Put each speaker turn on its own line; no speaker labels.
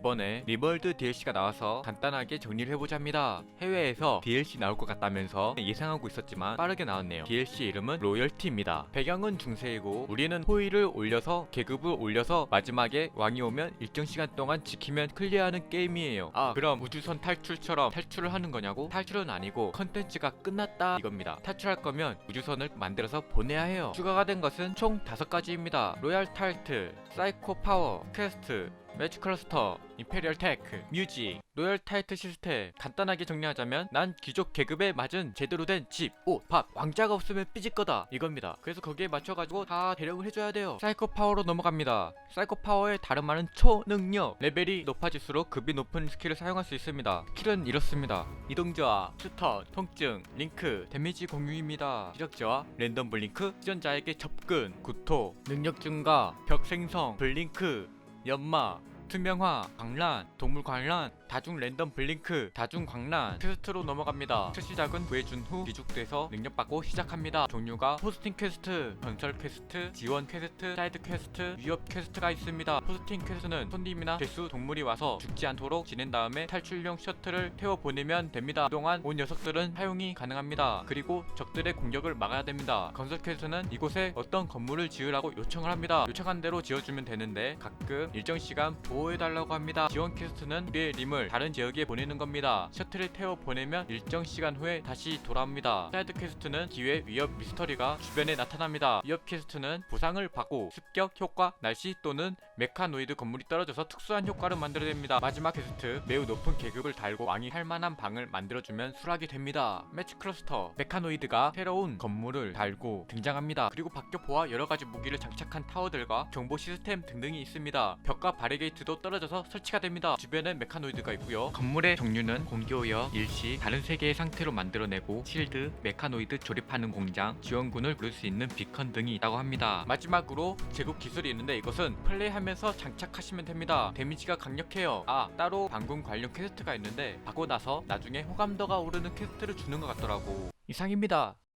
이번에 리월드 DLC가 나와서 간단하게 정리를 해보자 합니다. 해외에서 DLC 나올 것 같다면서 예상하고 있었지만 빠르게 나왔네요. DLC 이름은 로열티입니다. 배경은 중세이고 우리는 호의를 올려서 계급을 올려서 마지막에 왕이 오면 일정 시간 동안 지키면 클리어하는 게임이에요. 아 그럼 우주선 탈출처럼 탈출을 하는 거냐고? 탈출은 아니고 컨텐츠가 끝났다 이겁니다. 탈출할 거면 우주선을 만들어서 보내야 해요. 추가가 된 것은 총 5가지입니다. 로얄 탈트, 사이코 파워, 퀘스트, 매치 클러스터, 임페리얼 테크, 뮤직, 로열 타이트 시스템 간단하게 정리하자면 난 귀족 계급에 맞은 제대로 된 집, 옷, 밥, 왕자가 없으면 삐질 거다 이겁니다. 그래서 거기에 맞춰가지고 다 대령을 해줘야 돼요. 사이코 파워로 넘어갑니다. 사이코 파워의 다른 말은 초능력. 레벨이 높아질수록 급이 높은 스킬을 사용할 수 있습니다. 스킬은 이렇습니다. 이동저하, 스턴, 통증, 링크, 데미지 공유입니다. 지적저하, 랜덤 블링크, 시전자에게 접근, 구토, 능력 증가, 벽 생성, 블링크, 연마, 투명화, 광란, 동물 광란, 다중 랜덤 블링크, 다중 광란 퀘스트로 넘어갑니다. 첫 시작은 구해준 후 기죽돼서 능력받고 시작합니다. 종류가 포스팅 퀘스트, 건설 퀘스트, 지원 퀘스트, 사이드 퀘스트, 위협 퀘스트가 있습니다. 포스팅 퀘스트는 손님이나 개수 동물이 와서 죽지 않도록 지낸 다음에 탈출용 셔틀을 태워 보내면 됩니다. 그동안 온 녀석들은 사용이 가능합니다. 그리고 적들의 공격을 막아야 됩니다. 건설 퀘스트는 이곳에 어떤 건물을 지으라고 요청을 합니다. 요청한 대로 지어주면 되는데 가끔 일정 시간 보호 해달라고 합니다. 지원 퀘스트는 우리의 림을 다른 지역에 보내는 겁니다. 셔틀을 태워 보내면 일정 시간 후에 다시 돌아옵니다. 사이드 퀘스트는 기회, 위협, 미스터리가 주변에 나타납니다. 위협 퀘스트는 부상을 받고 습격, 효과, 날씨 또는 메카노이드 건물이 떨어져서 특수한 효과를 만들어냅니다. 마지막 퀘스트 매우 높은 계급을 달고 왕이 할 만한 방을 만들어주면 수락이 됩니다. 매치 클러스터 메카노이드가 새로운 건물을 달고 등장합니다. 그리고 박격포와 여러 가지 무기를 장착한 타워들과 정보 시스템 등등이 있습니다. 벽과 바리게이트 도 떨어져서 설치가 됩니다. 주변엔 메카노이드가 있고요. 건물의 종류는 공교역, 일시, 다른 세계의 상태로 만들어내고 실드, 메카노이드 조립하는 공장, 지원군을 부를 수 있는 비컨 등이 있다고 합니다. 마지막으로 제국 기술이 있는데 이것은 플레이하면서 장착하시면 됩니다. 데미지가 강력해요. 아 따로 방금 관련 퀘스트가 있는데 받고 나서 나중에 호감도가 오르는 퀘스트를 주는 것 같더라고. 이상입니다.